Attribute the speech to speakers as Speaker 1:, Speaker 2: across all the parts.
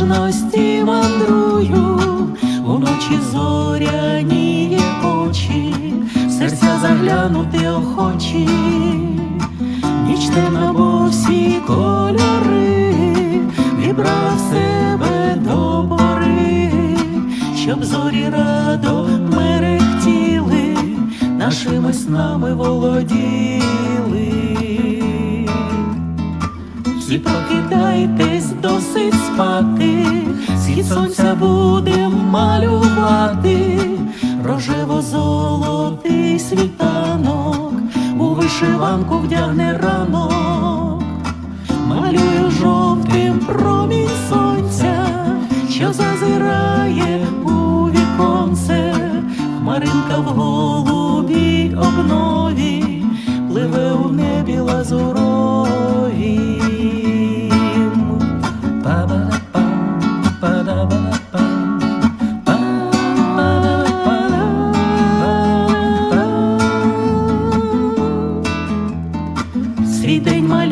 Speaker 1: безбожності мандрую, уночі зоряні очі, серця заглянути охочі, ніч темна, бо всі кольори, вібрав себе до пори, щоб зорі радо мерехтіли, нашими снами володіли. Всі прокидайтесь, досить спати, схід сонця буде малювати, рожево золотий світанок, у вишиванку вдягне ранок, малюю жовтим промінь сонця, що зазирає у віконце, хмаринка в голубій обнові, пливе у небі лазуровім.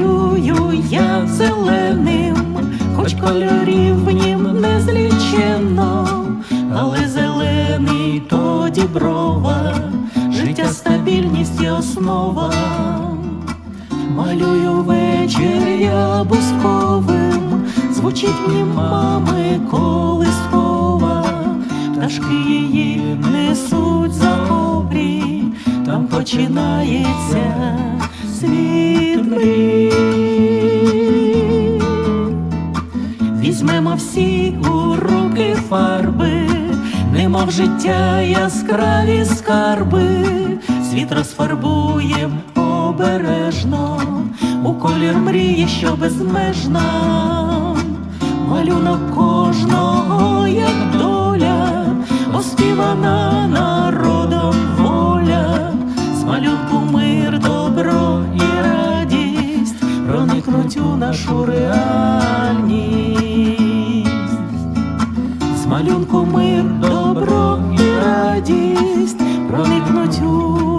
Speaker 1: Малюю я зеленим, хоч кольорів нім незліченно, але зелений то діброва, життя стабільність і основа. Малюю вечір я бусковим, звучить мені мами колискова, пташки її несуть за обрій, там починається Візьмемо всі у руки фарби, немов життя яскраві скарби, світ розфарбуєм обережно, у колір мрії, що безмежна, малюнок кожного, проникнуть у нашу реальність, з малюнку мир, добро і радість проникнуть у.